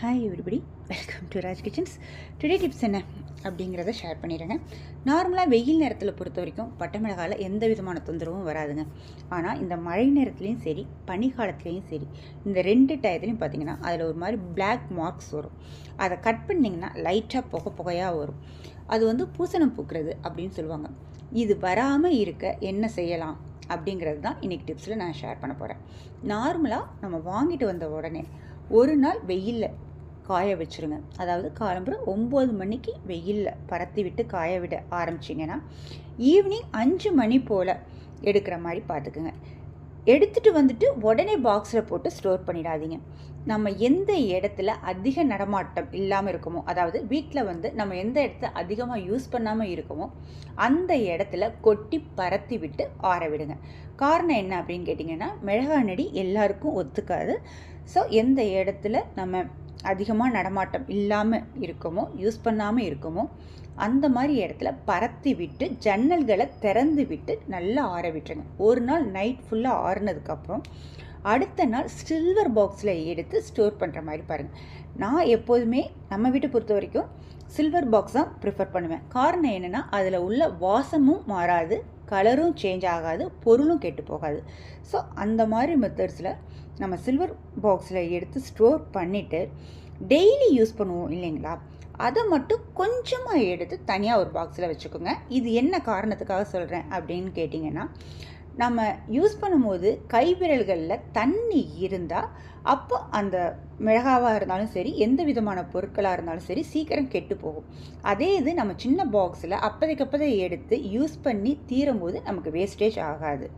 Hi everybody welcome to Raj kitchens today tips என்ன அப்படிங்கிறத share பண்ணிடுங்க. நார்மலாக வெயில் நேரத்தில் பொறுத்த வரைக்கும் பட்டை மிளகாயில் எந்த விதமான தொந்தரவும் வராதுங்க. ஆனால் இந்த மழை நேரத்துலையும் சரி பனிக்காலத்துலேயும் சரி இந்த ரெண்டு டயத்துலையும் பார்த்தீங்கன்னா அதில் ஒரு மாதிரி பிளாக் மார்க்ஸ் வரும். அதை கட் பண்ணிங்கன்னா லைட்டாக புகை புகையாக வரும். அது வந்து பூசணம் பூக்கிறது அப்படின்னு சொல்லுவாங்க. இது வராமல் இருக்க என்ன செய்யலாம் அப்படிங்கிறது தான் இன்றைக்கி டிப்ஸில் நான் ஷேர் பண்ண போகிறேன் நார்மலாக நம்ம வாங்கிட்டு வந்த உடனே ஒரு நாள் வெயிலில் காய வச்சுருங்க. அதாவது காலம்புற ஒம்பது மணிக்கு வெயிலில் பரத்தி விட்டு காய விட ஆரம்பிச்சிங்கன்னா ஈவினிங் அஞ்சு மணி போல் எடுக்கிற மாதிரி பார்த்துக்குங்க. எடுத்துகிட்டு வந்துட்டு உடனே பாக்ஸில் போட்டு ஸ்டோர் பண்ணிடாதீங்க. நம்ம எந்த இடத்துல அதிக நடமாட்டம் இல்லாமல் இருக்குமோ அதாவது வீட்டில் வந்து நம்ம எந்த இடத்த அதிகமாக யூஸ் பண்ணாமல் இருக்கோமோ அந்த இடத்துல கொட்டி பரத்தி விட்டு ஆற விடுங்க. காரணம் என்ன அப்படின்னு கேட்டிங்கன்னா மிளகா நடி எல்லாருக்கும் ஒத்துக்காது. ஸோ எந்த இடத்துல நம்ம அதிகமாக நடமாட்டம் இல்லாமல் இருக்குமோ யூஸ் பண்ணாமல் இருக்கோமோ அந்த மாதிரி இடத்துல பரத்தி விட்டு ஜன்னல்களை திறந்து விட்டு நல்லா ஆற விட்டுருங்க. ஒரு நாள் நைட் ஃபுல்லாக ஆறுனதுக்கப்புறம் அடுத்த நாள் சில்வர் பாக்ஸில் எடுத்து ஸ்டோர் பண்ணுற மாதிரி பாருங்கள் நான் எப்போதுமே நம்ம வீட்டை பொறுத்த வரைக்கும் சில்வர் பாக்ஸ் தான் ப்ரிஃபர் பண்ணுவேன். காரணம் என்னென்னா அதில் உள்ள வாசமும் மாறாது. கலரும் சேஞ்ச் ஆகாது பொருளும் கெட்டு போகாது. ஸோ அந்த மாதிரி மெத்தட்ஸில் நம்ம சில்வர் பாக்ஸில் எடுத்து ஸ்டோர் பண்ணிவிட்டு டெய்லி யூஸ் பண்ணுவோம் இல்லைங்களா? அதை மட்டும் கொஞ்சமாக எடுத்து தனியாக ஒரு பாக்ஸில் வச்சுக்கோங்க. இது என்ன காரணத்துக்காக சொல்கிறேன் அப்படின்னு கேட்டிங்கன்னா நம்ம யூஸ் பண்ணும்போது கைவிரல்களில் தண்ணி இருந்தால் அப்போ அந்த மிளகாவாக இருந்தாலும் சரி எந்த விதமான பொருட்களாக இருந்தாலும் சரி சீக்கிரம் கெட்டு போகும். அதே இது நம்ம சின்ன பாக்ஸில் அப்போதைக்கப்பதை எடுத்து யூஸ் பண்ணி தீரும் போது நமக்கு வேஸ்டேஜ் ஆகாது.